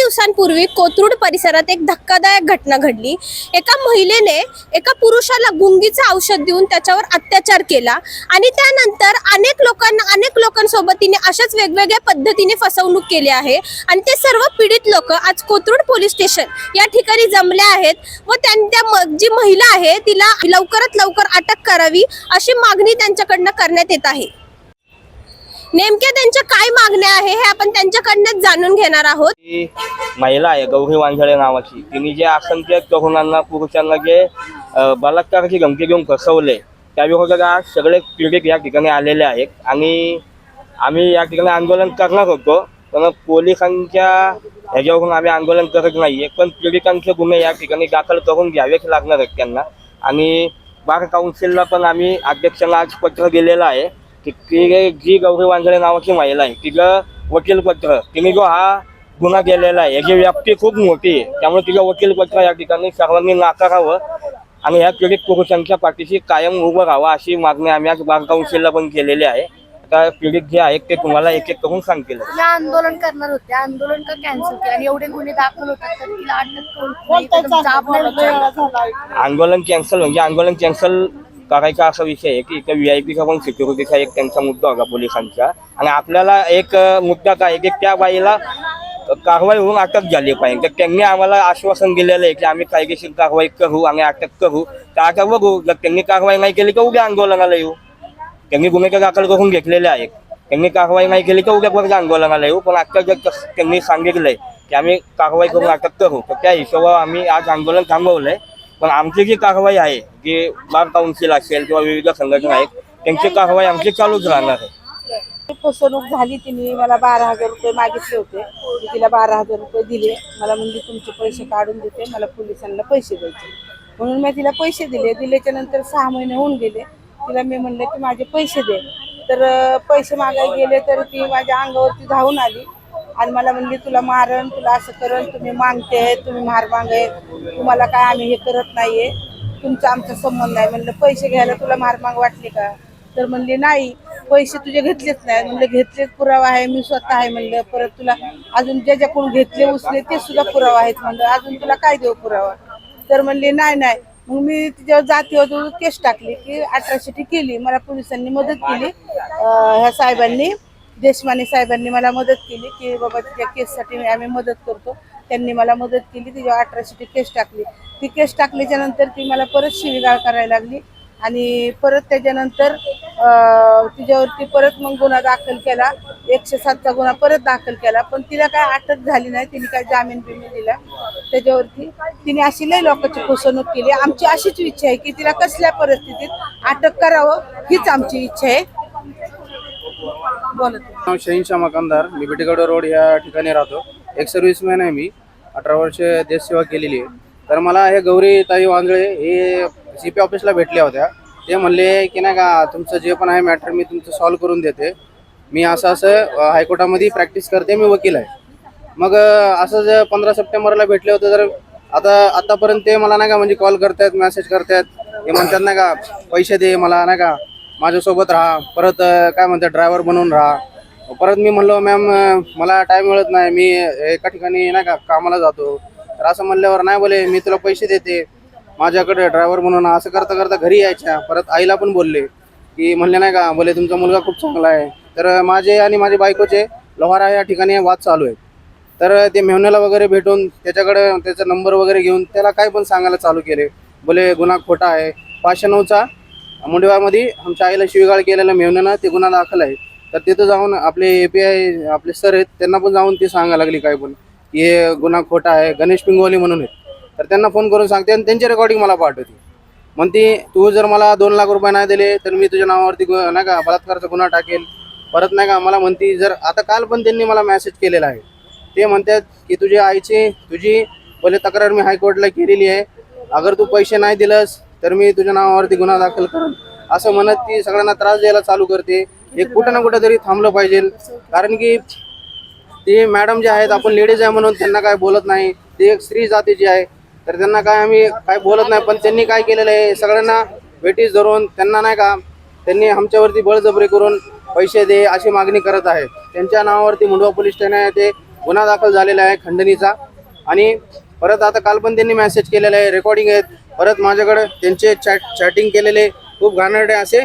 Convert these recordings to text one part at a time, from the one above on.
दिवसांपूर्वी कोथरूड परिसरात एक धक्कादायक घटना घडली. एका महिलेने एका पुरुषाला गुंगीचं औषध देऊन त्याच्यावर अत्याचार केला आणि त्यानंतर अनेक लोकांना अनेक लोकांसोबत तिने अशाच वेगवेगळ्या पद्धतीने फसवणूक केली आहे आणि ते सर्व पीडित लोक आज कोथरूड पोलीस स्टेशन या ठिकाणी जमले आहेत व त्यां त्या जी महिला आहे तिला लवकरात लवकर अटक करावी अशी मागणी त्यांच्याकडनं करण्यात येत आहे. नेमक्या त्यांच्या काय मागण्या आहे हे आपण त्यांच्याकडनंच जाणून घेणार आहोत. ती महिला आहे गौरी वांझळे नावाची. तिने जे असंख्य तरुणांना पुरुषांना जे अ, बलात्काराची धमकी देऊन फसवले त्याविरोधात आज सगळे पीडित या ठिकाणी आलेले आहेत. आणि आम्ही या ठिकाणी आंदोलन करणार होतो पण पोलिसांच्या ह्याच्यावरून आम्ही आंदोलन करत नाहीये. पण पीडितांचे गुन्हे या ठिकाणी दाखल करून घ्यावेच लागणार आहेत त्यांना. आणि बार काउन्सिलला पण आम्ही अध्यक्षांना आज पत्र दिलेलं आहे. जी गौरी वांझळे नावाची महिला आहे तिचं वकीलपत्र. तिने जो हा गुन्हा केलेला आहे याची व्याप्ती खूप मोठी आहे. त्यामुळे तिचं वकीलपत्र या ठिकाणी सर्वांनी नाकारावं आणि ह्या पीडित पुरुषांच्या पाठीशी कायम उभं राहावं अशी मागणी आम्ही आज बार काउन्सिलला पण केलेली आहे. आता पीडित जे आहेत ते तुम्हाला एक एक करून सांगतील. तिला आंदोलन करणार होते. आंदोलन का कॅन्सल केलं? आणि एवढे गुन्हे दाखल होतात विचारलं. आंदोलन कॅन्सल म्हणजे आंदोलन कॅन्सल करायचा असा विषय आहे की इथं व्ही आय पीचा पण सिक्युरिटीचा एक त्यांचा मुद्दा होता पोलिसांचा. आणि आपल्याला एक मुद्दा काय आहे की त्या बाईला कारवाई होऊन अटक झाली पाहिजे. तर त्यांनी आम्हाला आश्वासन दिलेलं आहे की आम्ही कायदेशीर कारवाई करू आणि अटक करू. तर आता बघू जर त्यांनी कारवाई नाही केली तर उद्या आंदोलनाला येऊ. त्यांनी गुन्हे दाखल करून घेतलेले आहेत. त्यांनी कारवाई नाही केली तर उद्या परत आंदोलनाला येऊ. पण आता जर त्यांनी सांगितलंय की आम्ही कारवाई करून अटक करू तर त्या हिशोबावर आम्ही आज आंदोलन थांबवलंय. पण आमची जी कारवाई आहे जे बार काउन्सिल असेल किंवा विविध संघटना आहेत त्यांची कारवाई आमची चालूच राहणार आहे. फसवणूक झाली तिने मला बारा हजार रुपये मागितले होते. मी तिला बारा हजार रुपये दिले. मला म्हणजे तुमचे पैसे काढून देते. मला पोलिसांना पैसे द्यायचे. म्हणून मी तिला पैसे दिले. दिल्याच्या नंतर सहा महिने होऊन गेले. तिला मी म्हणले की माझे पैसे दे. तर पैसे मागायला गेले तर ती माझ्या अंगावरती धावून आली. आणि मला म्हणली तुला मारण तुला असं करण तुम्ही मागते तुम्ही मार मागे. तुम्हाला काय आम्ही हे करत नाहीये. तुमचा आमचा संबंध आहे. म्हणलं पैसे घ्यायला तुला मार माग वाटली का? तर म्हणले नाही पैसे तुझे घेतलेच नाही म्हणलं घेतलेच पुरावा आहे मी स्वतः आहे. म्हणलं परत तुला अजून ज्याच्याकडून घेतले उचले ते सुद्धा पुरावा आहेत. म्हणलं अजून तुला काय देऊ पुरावा? तर म्हणले नाही नाही. मग मी तिच्यावर जातीवर केस टाकली की अठराशे केली. मला पोलिसांनी मदत केली. ह्या साहेबांनी देशमाने साहेबांनी मला मदत केली की बाबा तिच्या केससाठी आम्ही मदत करतो. त्यांनी मला मदत केली तिच्यावर अठराशे केस टाकली. ती केस टाकल्याच्या नंतर ती मला परत शिवीगाळ करायला लागली आणि परत त्याच्यानंतर तिच्यावरती परत मग गुन्हा दाखल केला. एकशे सातचा गुन्हा परत दाखल केला. पण तिला काय अटक झाली नाही. तिने काय जामीन बिमीन दिला त्याच्यावरती. तिने अशी लई लोकांची फसवणूक केली. आमची अशीच इच्छा आहे की तिला कसल्या परिस्थितीत अटक करावं हीच आमची इच्छा आहे. नाव शहीन मकानदार मी बेटेगड रोड या ठिकाणी राहतो. एक सर्व्हिसमॅन आहे मी. अठरा वर्ष देशसेवा केलेली आहे. तर मला हे गौरी ताई वांजळे हे सी पी ऑफिसला भेटल्या होत्या. ते म्हणले की नाही का तुमचं जे पण आहे मॅटर मी तुमचं सॉल्व करून देते. मी असं असं हायकोर्टामध्ये प्रॅक्टिस करते मी वकील आहे. मग असं जर पंधरा सप्टेंबरला भेटले होते तर आता आतापर्यंत ते मला नाही का म्हणजे कॉल करतायत मेसेज करतायत. ते म्हणतात नाही का पैसे दे मला नाही का. माझ्यासोबत राहा. परत काय म्हणते ड्रायव्हर बनवून राहा. परत मी म्हणलो मॅम मला टाईम मिळत नाही. मी एका ठिकाणी नाही का कामाला जातो. तर असं म्हणल्यावर नाही बोले मी तुला पैसे देते. माझ्याकडे ड्रायव्हर म्हणून असं करता करता घरी यायच्या. परत आईला पण बोलले की म्हणले नाही का बोले तुमचा मुलगा खूप चांगला आहे. तर माझे आणि माझे बायकोचे लोहारा या ठिकाणी वाद चालू आहे तर ते मेहण्याला वगैरे भेटून त्याच्याकडे त्याचा नंबर वगैरे घेऊन त्याला काय पण सांगायला चालू केले. बोले गुन्हा खोटा आहे. पाचशे नऊचा मुंडेवामध्ये आमच्या आईला शिवीगाळ केलेला मेवण्यानं ते गुन्हा दाखल आहे. तर तिथं जाऊन आपले ए पी आय आपले सर आहेत त्यांना पण जाऊन ते सांगायला लागली काय पण. की हे गुन्हा खोटा आहे गणेश पिंगोली म्हणून आहेत. तर त्यांना फोन करून सांगते आणि त्यांची रेकॉर्डिंग मला पाठवते. म्हणते तू जर मला दोन लाख रुपये नाही दिले तर मी तुझ्या नावावरती गु- नाही का बलात्काराचा गुन्हा टाकेल. परत नाही का मला म्हणती जर आता काल पण त्यांनी मला मेसेज केलेला आहे. ते म्हणतात की तुझ्या आईची तुझी पहिले तक्रार मी हायकोर्टला केलेली आहे. अगर तू पैसे नाही दिलंस तर मी तुझ्या नावावरती गुन्हा दाखल करेन असं म्हणत ती सगळ्यांना त्रास द्यायला चालू करते. हे कुठं ना कुठं तरी थांबलं पाहिजे. कारण की ते मॅडम जे आहेत आपण लेडीज आहे म्हणून त्यांना काय बोलत नाही. ते एक स्त्री जातीची आहे. तर त्यांना काय आम्ही काय बोलत नाही पण त्यांनी काय केलेलं आहे सगळ्यांना वेटीस धरून त्यांना नाही का त्यांनी आमच्यावरती बळजबरी करून पैसे दे अशी मागणी करत आहे. त्यांच्या नावावरती मुंडवा पोलीस ठाणे आहे ते गुन्हा दाखल झालेला आहे खंडणीचा. आणि परत आता काल पण त्यांनी मेसेज केलेला आहे रेकॉर्डिंग आहेत. परत माझ्याकडे त्यांचे चॅट चॅटिंग केलेले खूप घाणेरडे असे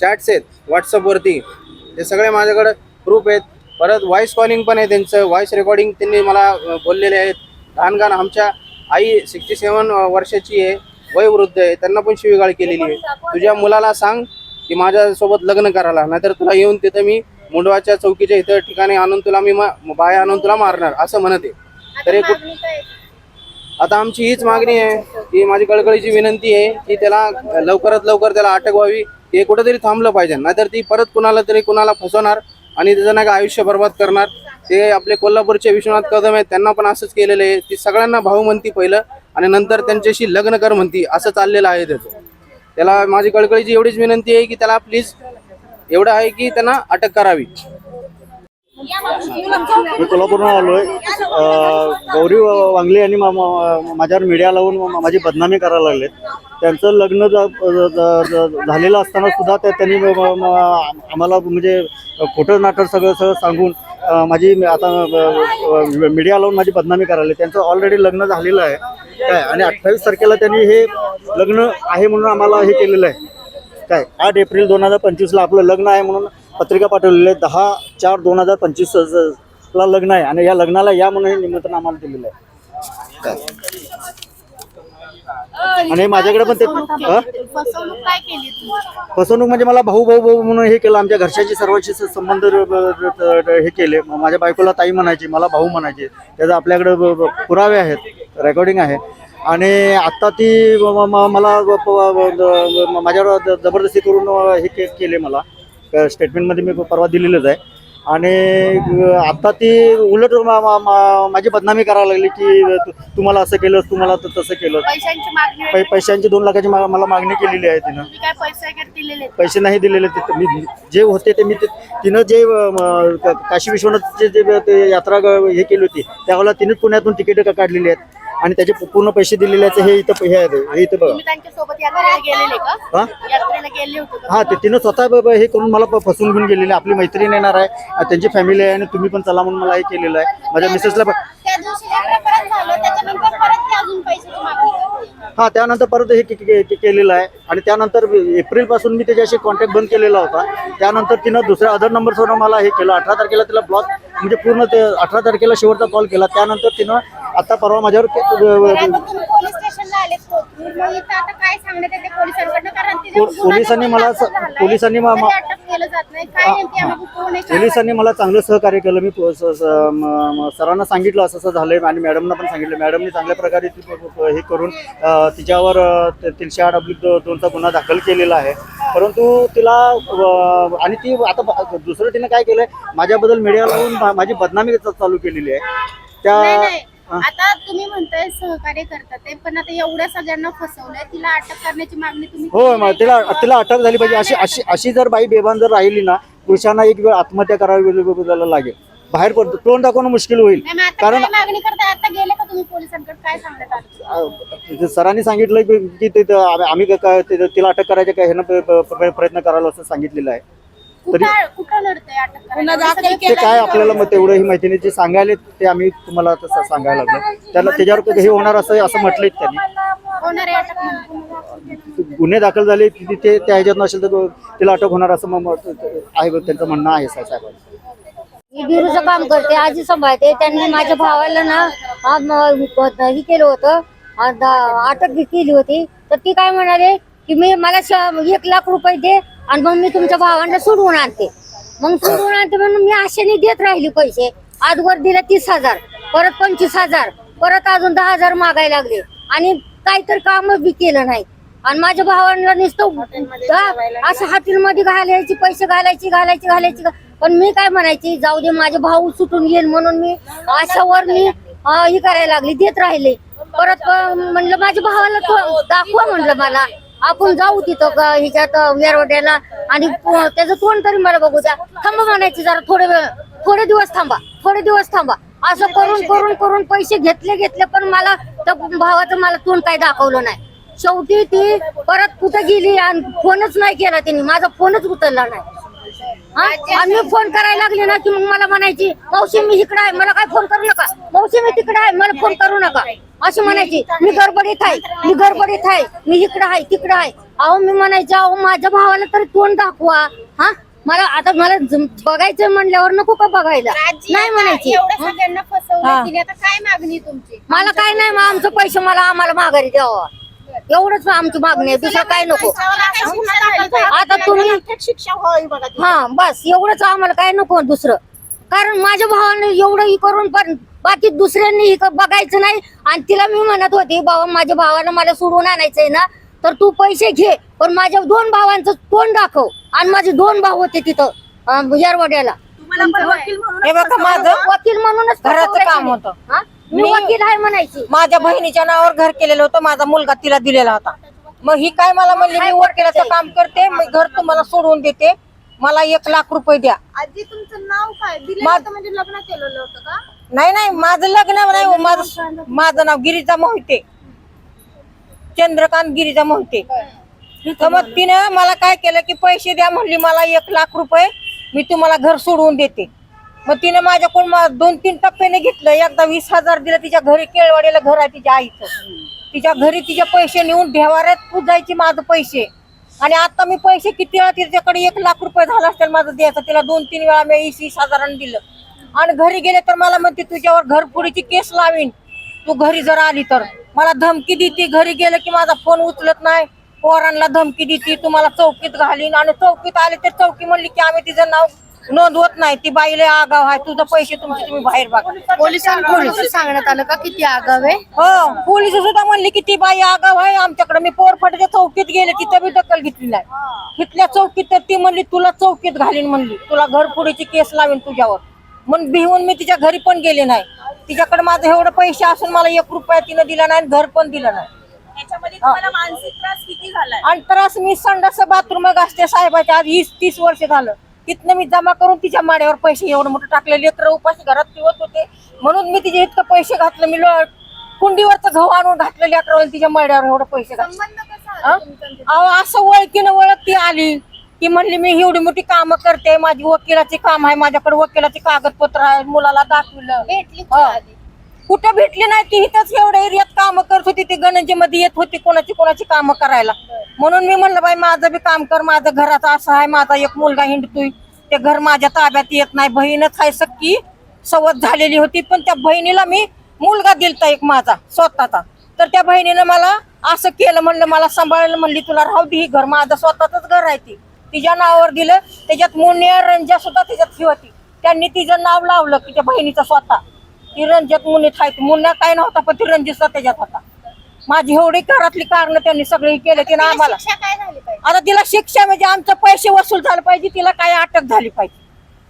चॅट्स आहेत व्हॉट्सअपवरती. ते सगळे माझ्याकडे प्रूफ आहेत. परत व्हॉइस कॉलिंग पण आहे त्यांचं. व्हॉइस रेकॉर्डिंग त्यांनी मला बोललेले आहेत. लहान लहान आमच्या आई सिक्स्टी सेवन वर्षाची आहे. वयवृद्ध आहे. त्यांना पण शिवीगाळ केलेली आहे. तुझ्या मुलाला सांग की माझ्यासोबत लग्न करायला. नाहीतर तुला येऊन तिथं मी मुंडवाच्या चौकीच्या इथं ठिकाणी आणून तुला मी मा- बाया आणून तुला मारणार. असं म्हणत आहे. तर आता आमची हीच मागणी आहे की माझी कळकळीची विनंती आहे की त्याला लवकरात लवकर त्याला अटक व्हावी. हे कुठेतरी थांबलं पाहिजे. नाहीतर ती परत कुणाला तरी कुणाला फसवणार आणि त्याचं नाही का आयुष्य बर्बाद करणार. ते आपले कोल्हापूरचे विश्वनाथ कदम आहेत त्यांना पण असंच केलेलं आहे. ती सगळ्यांना भाऊ म्हणती पहिलं आणि नंतर त्यांच्याशी लग्न कर म्हणती. असं चाललेलं आहे त्याचं. त्याला माझी कळकळीची एवढीच विनंती आहे की त्याला प्लीज एवढं आहे की त्यांना अटक करावी. मी कोल्हापूरहून आलो आहे गौरी वांगले यांनी मा- माझ्यावर मीडिया लावून माझी बदनामी करायला लागले त्यांचं लग्न झालेलं असताना सुद्धा त्या त्यांनी आम्हाला म्हणजे खोटं नाटक सगळं सगळं सांगून माझी आता मीडिया लावून माझी बदनामी करायला त्यांचं ऑलरेडी लग्न झालेलं आहे. काय? आणि अठ्ठावीस तारखेला त्यांनी हे लग्न आहे म्हणून आम्हाला हे केलेलं आहे. काय? आठ एप्रिल दोन हजार पंचवीसला आपलं लग्न आहे म्हणून पत्रिका पाठवलेली आहे. दहा चार दोन हजार पंचवीस ला लग्न आहे. आणि या लग्नाला या म्हणून हे निमंत्रण आम्हाला दिलेलं आहे. आणि माझ्याकडे पण ते? फसवणूक काय केली तुम्ही? फसवणूक म्हणजे मला भाऊ भाऊ भाऊ म्हणून हे केलं. आमच्या घरच्याची सर्वांशी स- संबंध र- र- र- हे केले. म- माझ्या बायकोला ताई म्हणायची मला भाऊ म्हणायचे. त्याचं आपल्याकडे ब- ब- पुरावे आहेत. रेकॉर्डिंग आहे. आणि आत्ता ती म- म- मला ब- ब- ब- ब- माझ्यावर ज- जबरदस्ती करून हे के केले मला. स्टेटमेंटमध्ये मी परवा दिलेलंच आहे. आणि आत्ता ती उलट मा- मा- मा- माझी बदनामी करायला लागली की तुम्हाला असं केलंस तुम्हाला तसं केलं पै पैशांची दोन लाखाची मा- मला मागणी केलेली आहे तिनं. पैसे नाही दिलेले ते मी जे होते ते मी ते तिनं जे काशी विश्वनाथचे जे ते यात्रा हे केली होती त्यावेळेला तिने पुण्यातून तिकीट काढलेली आहेत. आणि त्याचे पूर्ण पैसे दिलेले आहेत हे इथं हे आहे हे इथं बघा. हा? हा ते तिनं स्वतः ब- ब- हे करून मला प- फसवून घेऊन गेलेली. आहे. आपली मैत्रीण येणार आहे अं, त्यांची फॅमिली आहे आणि तुम्ही पण चला म्हणून मला हे केलेलं आहे. माझ्या मिसेसला पण त्या दिवशी जे प्रकरण झालं त्याच्यानंतर परत ती अजून पैशाची मागणी करते. हा त्यानंतर परत हे के- के- के- केलेलं आहे. आणि त्यानंतर एप्रिलपासून मी त्याच्याशी कॉन्टॅक्ट बंद केलेला होता. त्यानंतर तिनं दुसऱ्या अदर नंबरवरून मला हे केलं. अठरा तारखेला तिला ब्लॉक म्हणजे पूर्ण ते अठरा तारखेला शेवटचा कॉल केला. त्यानंतर तिनं आता परवा माझ्यावर के- तर आता तुम्ही पोलीस स्टेशनला आले मग इथं आता काय सांगण्यात येते पोलिसांकडनं? कारण तिथे पो- गुन्हा पोलिसांनी मला स-. पोलिसांनी मा- मा- तरी अटक केलं जात नाही. काय नेमकी यामागे कोण आहे काय पोलिसांनी मला चांगलं सहकार्य केलं. मी पो- स- स- म- म- सरांना सांगितलं असं असं झालंय आणि मॅडमना पण सांगितलं. मॅडमनी चांगल्या प्रकारे ती प- प- हे करून अं, तिच्यावर अं, ते- तीनशे आठ अब्लिक दो- दोनचा गुन्हा दाखल केलेला आहे. परंतु तिला अं, आणि ती आता ब- दुसरं तिने काय केलंय? माझ्याबद्दल मीडिया लावून मा- माझी बदनामी चालू केलेली आहे. नाही त्या नाही आता तुम्ही म्हणताय सहकार्य करतात ते पण आता एवढ्या सगळ्यांना फसवलंय तिला अटक करण्याची मागणी तुम्ही हो तिला? तिला अटक झाली पाहिजे. अशी अशी अशी जर बाई बेभान जर राहिली ना पुरुषांना एक वेळ आत्महत्या करावी वेळ- लागेल. बाहेर पडतो तोंड दाखवणं मुश्किल होईल. नाही, मग आता कारण काय मागणी करताय? आता गेले का तुम्ही पोलिसांकडे? काय सांगण्यात आलं? अं, ते सरांनी सांगितलं की की ते ते आम्ही आम्ही काय- काय ते- तिला अटक करायच्या काय ह्यानं प- प- प- प्रयत्न करायला असं सांगितलेलं आहे. तरी ते काय आपल्याला मग तेवढं ही माहिती नाही जे सांगायले ते आम्ही तुम्हाला तसं सांगायला लागलो. त्याला त्याच्यावर हे होणार असं असं म्हटलंय त्यांनी. गुन्हे दाखल झाले तिथे ते त्या ह्याच्यात नसेल तर तिला अटक होणार असं मग आहे त्यांचं म्हणणं आहे साहेबांचं मी बिरूचं काम करते आजी सांभाळते. त्यांनी माझ्या भावाला ना हे केलं होतं. अटक केली होती. तर ती काय म्हणाले की मी मला एक लाख रुपये दे आणि मग मी तुमच्या भावांना सोडवून आणते. मग सोडवून आणते म्हणून मी आशेने देत राहिली पैसे. आजवर दिले तीस हजार परत पंचवीस हजार परत अजून दहा हजार मागायला लागले. आणि काहीतरी काम बी केलं नाही. आणि माझ्या भावांना नुसतं असं हॉटेलमध्ये घालायची पैसे घालायची घालायची घालायची. पण मी काय म्हणायची जाऊ दे माझे भाऊ सुटून येईल म्हणून मी अशावर मी हे करायला लागली देत राहिले. परत म्हणलं माझ्या भावाला दाखवा म्हणलं मला. आपण जाऊ तिथं ग- ह्याच्यात वेरवड्याला आणि तो- त्याचं तोंड तरी मला बघू द्या. थांबा म्हणायची जरा थोडे वेळ थोडे दिवस थांबा थोडे दिवस थांबा. असं करून करून करून पैसे घेतले घेतले पण मला त्या भावाचं मला तोंड काय दाखवलं नाही. शेवटी ती परत कुठं गेली आणि फोनच नाही केला त्यांनी माझा फोनच उचलला नाही. हा? आणि मी फोन करायला लागले ना की मग मला म्हणायची मावशी मी इकडे आहे मला काय फोन करू नका. मावशी मी तिकडे आहे मला फोन करू नका. अशी म्हणायची मी गडबडीत आहे मी गडबडीत आहे मी इकडे आहे तिकडे आहे. अहो मी म्हणायचे अहो माझ्या भावाला तरी तोंड दाखवा. हा? मला आता मला जम- बघायचं म्हणल्यावर नको का बघायला? नाही म्हणायची. एवढ्या? सगळ्यांना हा. फसवलं तिने आता काय मागणी तुमची? मला काय नाही मग आमचं पैसे मला आम्हाला माघारी द्यावं. एवढंच आमची मागणी आहे दुसरं काय नको. आता तुम्ही शिक्षा होईल बघा हा बस एवढंच आम्हाला काय नको दुसरं. कारण माझ्या भावाने एवढं ही करून पण बाकी दुसऱ्यांनी ही क- बघायचं नाही. आणि तिला मी म्हणत होती बाबा माझ्या भावानं मला सोडून आणायचंय ना तर तू पैसे घे पण माझ्या दोन भावांचं तोंड दाखव. आणि माझे दोन भाऊ होते तिथं येरवड्याला. हे बघा माझं वकील म्हणूनच घराचं काम. होतं. मी वकील आहे म्हणायची. माझ्या बहिणीच्या नावावर घर केलेलं होतं माझा मुलगा तिला दिलेला होता. मग ही काय मला म्हणली मी वकिलाचं काम करते मी घर तुम्हाला सोडवून देते मला एक लाख रुपये द्या. आजी तुमचं नाव काय? दिलं म्हणजे लग्न केलेलं होतं का? नाही नाही माझं लग्न नाही हो, माझं माझं नाव गिरिजा मोहिते. चंद्रकांत गिरिजा मोहिते. तर मग तिनं मला काय केलं की पैसे द्या म्हणली मला एक लाख रुपये मी तुम्हाला घर सोडवून देते. मग तिने माझ्याकडून मा- दोन तीन टप्प्याने घेतलं. एकदा वीस हजार दिलं तिच्या घरी केळवाडीला घर आहे तिच्या आईचं. तिच्या घरी तिचे पैसे नेऊन ढेवाऱ्यात पुजायची माझं पैसे. आणि आता मी पैसे किती वेळा तिच्याकडे एक लाख रुपये झाला असतील माझं द्यायचं. तिला दोन तीन वेळा मी वीस वीस हजारांनी दिलं. आणि घरी गेले तर मला म्हणते तुझ्यावर घरफोडीची केस लावीन. तू घरी जर आली तर. मला धमकी देते घरी गेलं की माझा फोन उचलत नाही. पोरांना धमकी देते तुम्हाला चौकीत घालीन. आणि चौकीत आले तर चौकी म्हणली की आम्ही तिचं नाव नोंदवत नाही. ती बाईला आगाव आहे. तुझं पैसे तुमचे तुम्ही बाहेर बघा. पोलिसांकडून सांगण्यात आलं का किती आगाव आहे? हो पोलीस सुद्धा म्हणली की ती बाई आगाव आहे आमच्याकडे. मी पोरफाटीच्या चौकीत गेले तिथं बी दखल घेतली नाही तिथल्या चौकीत तर ती म्हणली तुला चौकीत घालीन म्हणली. तुला घरफोडीची केस लावीन तुझ्यावर. म्हणून भिवून मी तिच्या घरी पण गेले नाही. तिच्याकडे माझं एवढं पैसे असून मला एक रुपया तिनं दिला नाही आणि घर पण दिलं नाही. आणि त्रास मी संडास बाथरूम घासते साहेबाच्या आज वीस तीस वर्ष झालं. तिथनं मी जमा करून तिच्या माड्यावर पैसे एवढं मोठं टाकले. लेकर उपाशी घरात पिवत होते. म्हणून मी तिचे इतकं पैसे घातलं. मी कुंडीवरचं गहू आणून घातलं लेकरावर तिच्या माड्यावर एवढं पैसे घातले. अहो असं ओळखीनं ओळख ती आली. की म्हणली मी एवढी मोठी कामं करते माझी वकिलाची काम आहे माझ्याकडे वकिलाचे कागदपत्र आहे मुलाला दाखविलं. भेटली. का आधी कुठं भेटली नाही ती इथंच एवढ्या एरियात काम करत होती ती गणजी मध्ये येत होती कोणाची कोणाची कामं करायला. म्हणून मी म्हणलं बाई माझं बी काम कर माझं घराचं असं आहे माझा एक मुलगा हिंडतोय ते घर माझ्या ताब्यात येत नाही बहीणच आहे सक्की सवत झालेली होती पण त्या बहिणीला मी मुलगा दिलता एक माझा स्वतःचा. तर त्या बहिणीनं मला असं केलं म्हणलं मला सांभाळायला म्हणली तुला राहू दे ही घर माझं स्वतःच घर आहे ती. तिच्या नावावर दिलं त्याच्यात मुन्या रंजा सुद्धा त्याच्यात ही होती. त्यांनी तिचं नाव लावलं की त्या बहिणीचं स्वतः. ती रंजक मुनीत आहे मुन्या काय नव्हता पण ती रंजितचा त्याच्यात होता. माझी एवढी घरातली कारण त्यांनी सगळी केले तिनं आम्हाला आता तिला शिक्षा म्हणजे आमचं पैसे वसूल झालं पाहिजे तिला काय अटक झाली पाहिजे.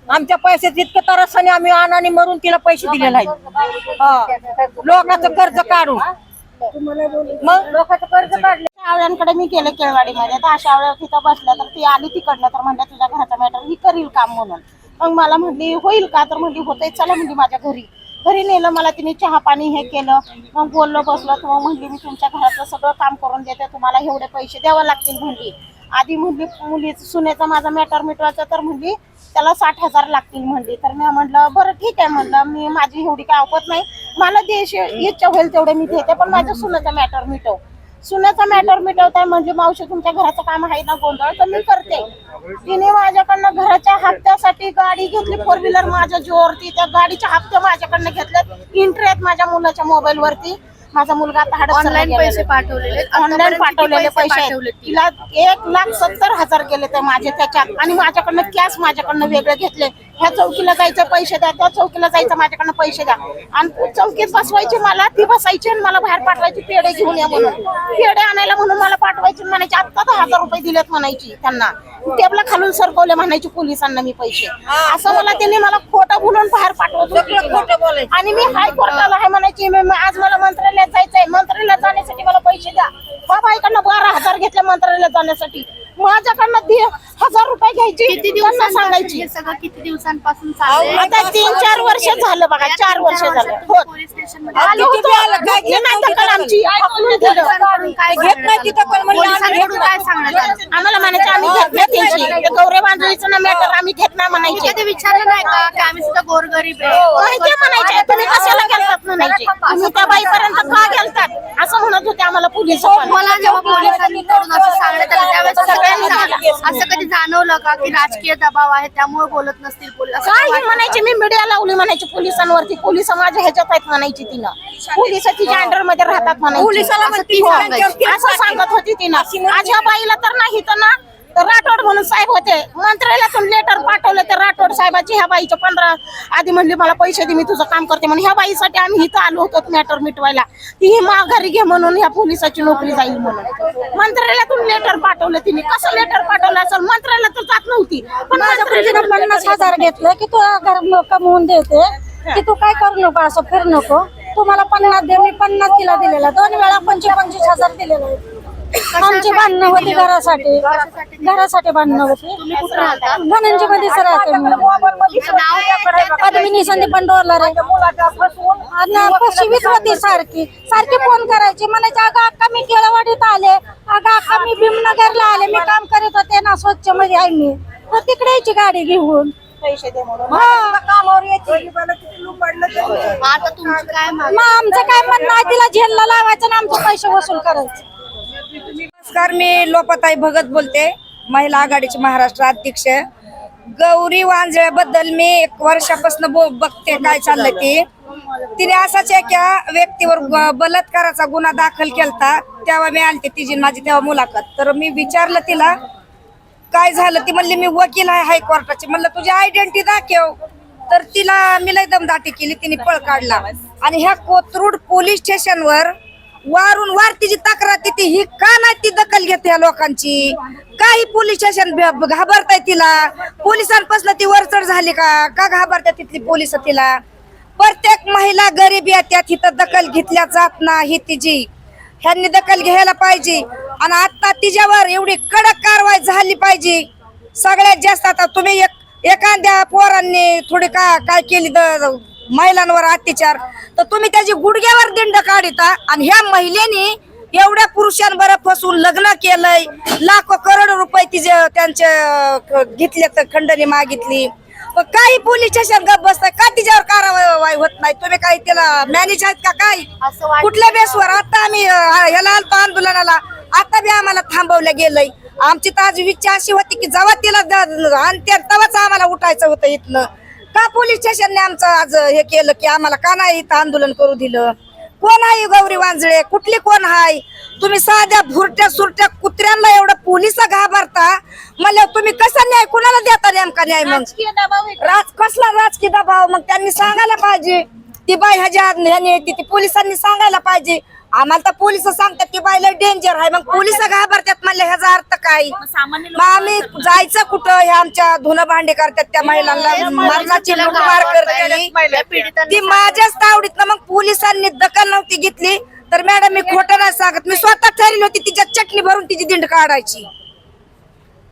आमच्या पैशाचे इतके तरसाने आम्ही अनाने मरून तिला पैसे दिले नाही लोकांचं कर्ज काढून. मग लोकांचं कर्ज काढले आवळ्यांकडे मी गेले केळवाडीमध्ये. तर अशा आवळ्या तिथं बसल्या तर ती आली तिकडनं तर म्हणलं तुझ्या घराचा मॅटर ही करील काम म्हणून. मग मला म्हणली होईल का? तर म्हणली होतंय चला म्हणली माझ्या घरी. घरी नेलं मला तिने चहा पाणी हे केलं. मग बोललो बसलो तर मग म्हणली मी तुमच्या घराचं सगळं काम करून देते तुम्हाला एवढे पैसे द्यावं लागतील म्हणली. आधी म्हणली मुली सुनेचा माझा मॅटर मिटवायचा तर म्हणली त्याला साठ हजार लागतील म्हणली. तर मी म्हटलं बरं ठीक आहे म्हणलं. मी माझी एवढी काय आवत नाही. मला देश इच्छा होईल तेवढे मी देते पण माझ्या सुनेचा मॅटर मिटव. सुनाचा मॅटर मिटवताय म्हणजे मावशी तुमच्या घराचं काम आहे ना गोंधळ तर मी करते. तिने माझ्याकडनं घराच्या हप्त्यासाठी गाडी घेतली फोर व्हीलर माझ्या जोरती त्या गाडीचे हप्ते माझ्याकडनं घेतल्यात इंट्री आहेत माझ्या मुलाच्या मोबाईल वरती. माझा मुलगा आता ऑनलाईन पैसे. पाठवलेले ऑनलाईन पाठवलेले पैसे. तिला? एक लाख सत्तर हजार गेले ते माझे त्याच्यात. आणि माझ्याकडनं कॅश माझ्याकडनं वेगळे घेतले ह्या चौकीला जायचं पैसे द्या त्या चौकीला जायचं माझ्याकडनं पैसे द्या. आणि चौकीत बसवायची मला ती बसायची आणि मला बाहेर पाठवायची पेढे घेऊन या म्हणून. पेढे आणायला म्हणून मला पाठवायची म्हणायची आत्ता दहा हजार रुपये दिलेत म्हणायची त्यांना. टेबला खालून सरकवले म्हणायची पोलिसांना मी पैसे. असं मला त्यांनी मला खोटं बोलून बाहेर पाठवत. आणि मी हायकोर्टाला आहे म्हणायची आज मला मंत्रालयात जायचंय. मंत्रालयात जाण्यासाठी मला पैसे द्या. बाबा इकडनं बारा हजार घेतले मंत्रालयात जाण्यासाठी. माझ्याकडनं दे हजार रुपये घ्यायची त्यांना सांगायची. हे सगळं किती दिवसांपासून चाललंय आता तीन चार वर्ष झालं बघा चार वर्ष झालं. हो. पोलीस स्टेशनमध्ये आलो होतो. हे नाही दखल? आमची हाकलून दिलं. पोलिसांकडून काय घेत नाही तिथं पण म्हणलं आम्ही पोलिसांकडून काय सांगण्यात आलं? आम्हाला म्हणायचे आम्ही घेत नाही त्यांची. ते गौरे बांधुळीचं ना मॅटर आम्ही घेत नाही म्हणायचे. कधी विचारलं नाही का की आम्ही सुद्धा गोरगरीब आहे? ते म्हणायचे तुम्ही कशाला गेलतात म्हणायचे? तुम्ही त्या बाईपर्यंत का गेलतात? असं म्हणत होते आम्हाला पोलीस मला जेव्हा पोलिसांकडून असं सांगण्यात आलं त्यावेळेस सगळ्यांनी. असं कधी जाणवलं का की राजकीय दबाव आहे? त्यामुळे बोलत नसतील पोलीस. काय हे म्हणायचे मी मीडिया लावली म्हणायची पोलिसांवरती. पोलीस माझ्या ह्याच्यात आहेत म्हणायची तिनं. पोलीस तिच्या अंडरमध्ये राहतात म्हणायची. असं सांगत होती तिनं. माझ्या बाईला तर नाही तर ना तर राठोड म्हणून साहेब होते. मंत्रालयातून लेटर पाठवलं तर राठोड साहेबाची ह्या बाईच्या पंधरा आधी म्हणली मला पैसे दे मी तुझं काम करते. म्हणून ह्या बाईसाठी आम्ही इथं आलो होतो मॅटर मिटवायला. ती ही माघारी घे म्हणून ह्या पोलिसाची नोकरी जाईल म्हणून. मंत्रालयातून लेटर पाठवलं तिने. कसं लेटर पाठवलं असेल? मंत्रालयात तर जात नव्हती. पण माझ्या पन्नास हजार घेतलं की तू घर कमवून देते की तू काय करू नको असं फिरू नको. तू मला पन्नास दे मी पन्नास तिला दिलेला. दोन वेळा पंचवीस पंचवीस हजार दिलेले आहेत. आमची भांडणं होती घरासाठी. घरासाठी भांडणं होती. तुम्ही कुठं राहता? मी पद्मिनी संदीप बंडोरला रे आणि होती. सारखी? सारखी फोन करायची. म्हणायची अगं अक्का मी केळवाडीत आले. अगं अक्का मी भीमनगरला आले. मी काम करीत होते ना स्वच्छमध्ये आहे मी. तर तिकडे यायची गाडी घेऊन. पैसे दे कामावर यायची. आमचं काय? म्हणणं आहे तिला झेलला लावायचं आणि आमचे पैसे वसूल करायचे. नमस्कार मी लोपाताई भगत बोलते महिला आघाडीची महाराष्ट्र अध्यक्ष. गौरी वांजळ्याबद्दल मी एक वर्षापासून बो- बघते काय चाललंय ती. तिने असाच एका व्यक्तीवर बलात्काराचा गुन्हा दाखल केलता. तेव्हा मी आलते तिची माझी तेव्हा मुलाखत. तर मी विचारलं तिला काय झालं? ती म्हणली मी वकील आहे हायकोर्टाची. म्हणलं तुझी आयडेंटिटी दाखव. तर तिला मी लय दमदाटी केली तिने पळ काढला. आणि ह्या कोथरूड पोलीस स्टेशनवर वारून वार तिची तक्रार तिथे ही का नाही ती दखल घेते या लोकांची? काही पोलीस स्टेशन घाबरताय तिला. पोलिसांपासून ती वरचढ झाली का? का घाबरतात तिथली पोलीस तिला? प्रत्येक महिला गरीब येत्यात हिथं दखल घेतल्या जात नाही तिची. ह्यांनी दखल घ्यायला पाहिजे. आणि आता तिच्यावर एवढी कडक कारवाई झाली पाहिजे. सगळ्यात जास्त आता तुम्ही एक एखाद्या पोरांनी थोडी का काय केली द- महिलांवर अत्याचार. तर तुम्ही त्याची गुडघ्यावर दिंड काढिता आणि ह्या महिलेनी एवढ्या पुरुषांबर फसून लग्न केलंय. लाखो करोड रुपये तिचे त्यांचे घेतले तर खंडणी मागितली. मग काही पोलीस स्टेशन गप बसताय का तिच्यावर कारवाई होत नाही? तुम्ही काही त्याला मॅनेज आहेत का काय कुठल्या बेसवर? आता आम्ही अं, याला आलतो आंदोलनाला. आता बी आम्हाला थांबवलं गेलंय. आमची तर आज इच्छा अशी होती की जेव्हा तिला आणते तेव्हाच आम्हाला उठायचं होतं इथनं. का पोलीस स्टेशनने आमचं आज हे केलं की आम्हाला का नाही इथं आंदोलन करू दिलं? कोण आहे गौरी वांजळे? कुठली कोण हाय तुम्ही साध्या भुरट्या सुरट्या कुत्र्यांना एवढं पोलीस घाबरता? मला तुम्ही कसा न्याय कुणाला देता नेमका न्याय मग? राज कसला राजकीय दबाव? मग त्यांनी सांगायला पाहिजे. ती बाई ह्याच्या ह्याने ती पोलिसांनी सांगायला पाहिजे. आम्हाला तर पोलीस सांगतात ती बाईला डेंजर आहे. मग पोलीस घाबरतात म्हणले ह्याचा अर्थ काय? मग आम्ही जायचं कुठं? हे आमच्या धुणं भांडे करतात त्या महिलांना. मरणाची लुटमार करते ती माझ्याच तावडीत मग पोलिसांनी दखल नव्हती घेतली. तर मॅडम मी खोटं नाही सांगत. मी स्वतः ठरली होती तिच्या चटणी भरून तिची दिंड काढायची.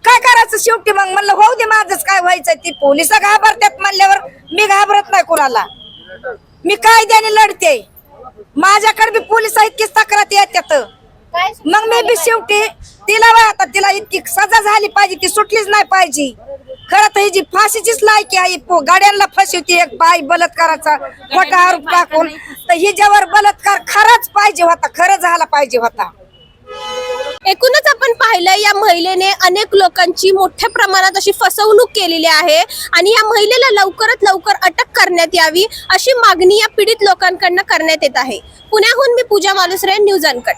काय करायचं शेवटी मग? म्हणलं होऊ दे माझंच काय व्हायचं ती पोलीस घाबरतात म्हणल्यावर मी घाबरत नाही कोणाला. मी कायद्याने लढते. माझ्याकडे बी पोलीस इतकीच तक्रार येतात मग मी बी शेवटी तिला आता तिला इतकी सजा झाली पाहिजे ती सुटलीच नाही पाहिजे. खरं तर ही जी फाशीचीच लायकी आहे गाड्यांना फसवती एक बाई बलात्काराचा खोटा आरोप टाकून तर हिच्यावर बलात्कार खरंच पाहिजे होता खरं झाला पाहिजे होता. एकूणच आपण पाहिलं या महिलेने अनेक लोकांची मोठ्या प्रमाणात अशी फसवणूक केलेली आहे आणि या महिलेला लवकरात लवकर अटक करण्यात यावी अशी मागणी या पीडित लोकांकडनं करण्यात येत आहे. पुण्याहून मी पूजा मालुसरे न्यूज अनकट.